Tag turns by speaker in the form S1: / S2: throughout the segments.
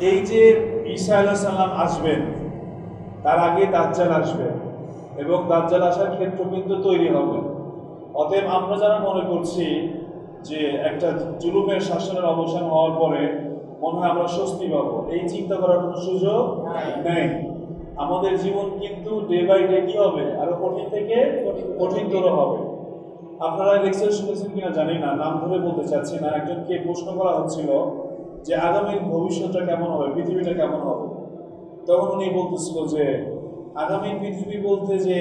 S1: এই যে ঈসা আলাহ সাল্লাম আসবেন, তার আগে দাজ্জাল আসবে এবং দাজ্জাল আসার ক্ষেত্র কিন্তু তৈরি হবে। অতএব আমরা যারা মনে করছি যে একটা জুলুমের শাসনের অবসান হওয়ার পরে মনে হয় আমরা স্বস্তি পাবো, এই চিন্তা করার কোনো সুযোগ নেই। আমাদের জীবন কিন্তু ডে বাই ডে কি হবে? আরও কঠিন থেকে কঠিনতর হবে। আপনারা লেকচার শুনেছেন কিনা জানি না, নাম ধরে বলতে চাচ্ছি না। একজনকে প্রশ্ন করা হচ্ছিল যে আগামী ভবিষ্যৎটা কেমন হবে, পৃথিবীটা কেমন হবে? তখন উনি বলতেছিল যে, আগামী পৃথিবী বলতে যে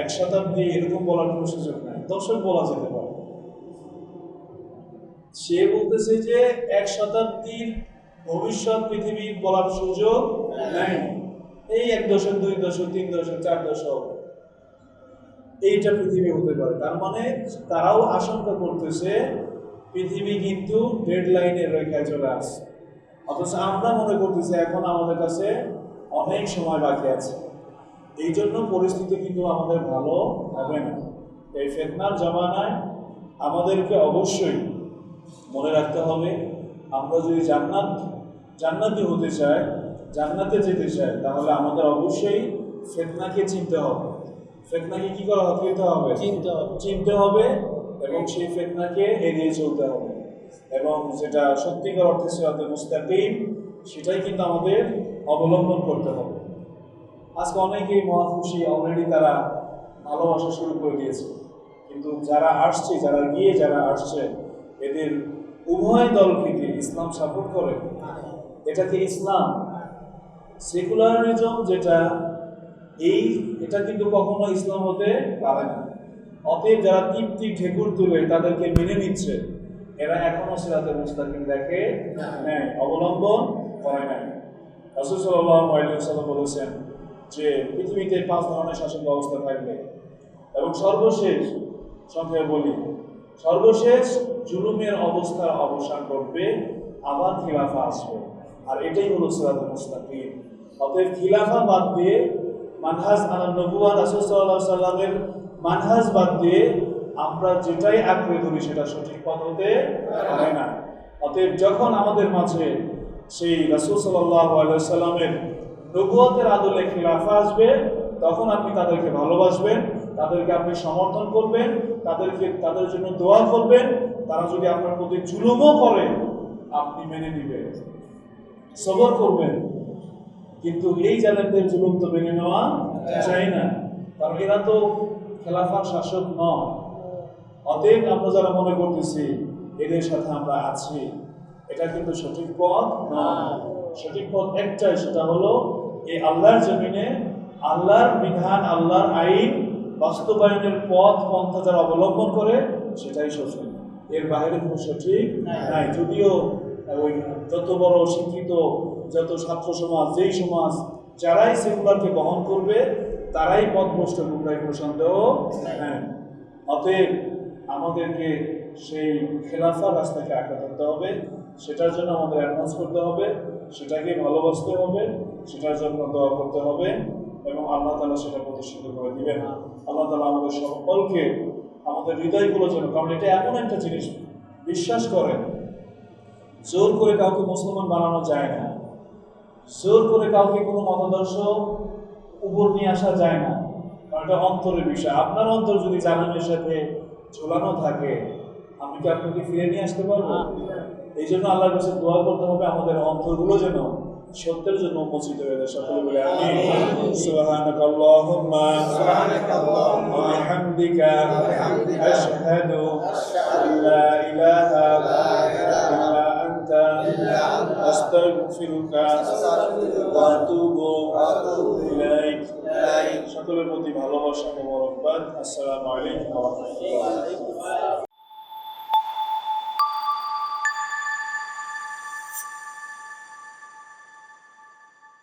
S1: এক শতাব্দী এরকম বলার কোনো সুযোগ নাই। দশক বলা যেতে পারে। সে বলতেছে যে, এক শতাব্দীর ভবিষ্যৎ পৃথিবী বলার সুযোগ নাই। এই এক দশক, দুই দশক, তিন দশক, চার দশক, এইটা পৃথিবী হতে পারে। তার মানে তারাও আশঙ্কা করতেছে পৃথিবী কিন্তু ডেড লাইনের রেখায় চলে আসছে। অথচ আমরা মনে করতেছি এখন আমাদের কাছে অনেক সময় বাকি আছে। এই জন্য পরিস্থিতি কিন্তু আমাদের ভালো হবে না। এই ফেতনার জমানায় আমাদেরকে অবশ্যই মনে রাখতে হবে আমরা যদি জান্নাত জান্নাতি হতে চাই জান্নাতে যেতে চাই তাহলে আমাদের অবশ্যই ফেতনাকে চিনতে হবে। ফেতনাকে কি করা হবে? চিনতে হবে।
S2: চিনতে হবে।
S1: এবং সেই ফেতনাকে এড়িয়ে চলতে হবে। এবং যেটা সত্যিকার অর্থে সিরাতে মুস্তাকিম, সেটাই কিন্তু আমাদের অবলম্বন করতে হবে। আজকে অনেকেই মহা খুশি অলরেডি তারা ভালোবাসা শুরু করে দিয়েছে। কিন্তু যারা আসছে, যারা গিয়ে যারা আসছে, এদের উভয় দলকে ইসলাম সাপোর্ট করে। এটা কি ইসলাম, সেকুলারিজম যেটা, এই, এটা কিন্তু কখনো ইসলাম হতে পারে না। অতএব যারা তৃপ্তি ঠেকুর তুলে তাদেরকে মেনে নিচ্ছে, এরা এখনও সিরাতে মুস্তাকিম দেখে নেয়, অবলম্বন করে নাই রাসূল আলাইহি বলেছেন যে পৃথিবীতে পাঁচ ধরনের শাসন ব্যবস্থা থাকবে এবং সর্বশেষ সংক্ষেপে বলি, সর্বশেষ জুলুমের অবস্থার অবসান করবে আবার খিলাফা আসবে। আর এটাই হলো সিরাত মুস্তাকিম। অতএব খিলাফা বাদ দিয়ে মানহাজ আনার নবুয়া রাসূল আলাইহি সাল্লামের মানহাজ বাদ দিয়ে আমরা যেটাই আঁকড়ে ধরি সেটা সঠিক পথ হতে পারে না। অতএব যখন আমাদের মাঝে সেই রাসূল সাল্লামের নবুয়তের আদলে খিলাফা আসবে, তখন আপনি তাদেরকে ভালোবাসবেন, তাদেরকে আপনি সমর্থন করবেন, তাদেরকে, তাদের জন্য দোয়া করবেন, তারা যদি আপনার প্রতি জুলুমও করে, আপনি মেনে নেবেন, সবর করবেন। কিন্তু এই জালেমদের জুলুম তো মেনে নেওয়া চাই না। কারণ এরা তো খেলাফার শাসক নয় অতএব আমরা যারা মনে করতেছি, এদের সাথে আমরা আছি, এটা কিন্তু সঠিক পথ নয় সঠিক পথ একটাই, সেটা হলো এই আল্লাহর জমিনে আল্লাহর বিধান, আল্লাহর আইন বাস্তবায়নের পথ, পন্থা যারা অবলম্বন করে, সেটাই সঠিক। এর বাইরে কোনো সঠিক নাই। যদিও ওই যত বড় শিক্ষিত, যত ছাত্র সমাজ, যেই সমাজ, যারাই সেগুলারকে বহন করবে তারাই পথভ্রষ্ট গুমরাই কোনো সন্দেহ অতএব আমাদেরকে সেই খেলাফা রাস্তাকে আঁকা ধরতে হবে, সেটার জন্য আমাদের অ্যাডভান্স করতে হবে, সেটাকে ভালোবাসতে হবে, সেটার জন্য দোয়া করতে হবে এবং আল্লাহ তালা সেটা প্রতিষ্ঠিত করে দিবেন। আল্লাহ তালা আমাদের সকলকে আমাদের হৃদয়গুলো যেন, কারণ এটা এমন একটা জিনিস, বিশ্বাস করে জোর করে কাউকে মুসলমান বানানো যায় না। জোর করে কাউকে কোনো মতাদর্শ উপর নিয়ে আসা যায় না। কারণ এটা অন্তরের বিষয়। আপনার অন্তর যদি জানানোর সাথে ঝোলানো থাকে আমি কি আপনাকে ফিরে নিয়ে আসতে পারব? এই জন্য আল্লাহর কাছে দোয়া করতে হবে আমাদের অন্তরগুলো যেন সত্যের জন্য উন্মোচিত হয়ে যায়। সকলে বলে আমি সুবহানাক আল্লাহুম্মা ওয়া বিহামদিকা। আশহাদু আল্লা ইলাহা ইল্লা আনতা সকলের প্রতি ভালোবাসা ও মোবারকবাদ। আসসালামু আলাইকুম ওয়া রাহমাতুল্লাহ।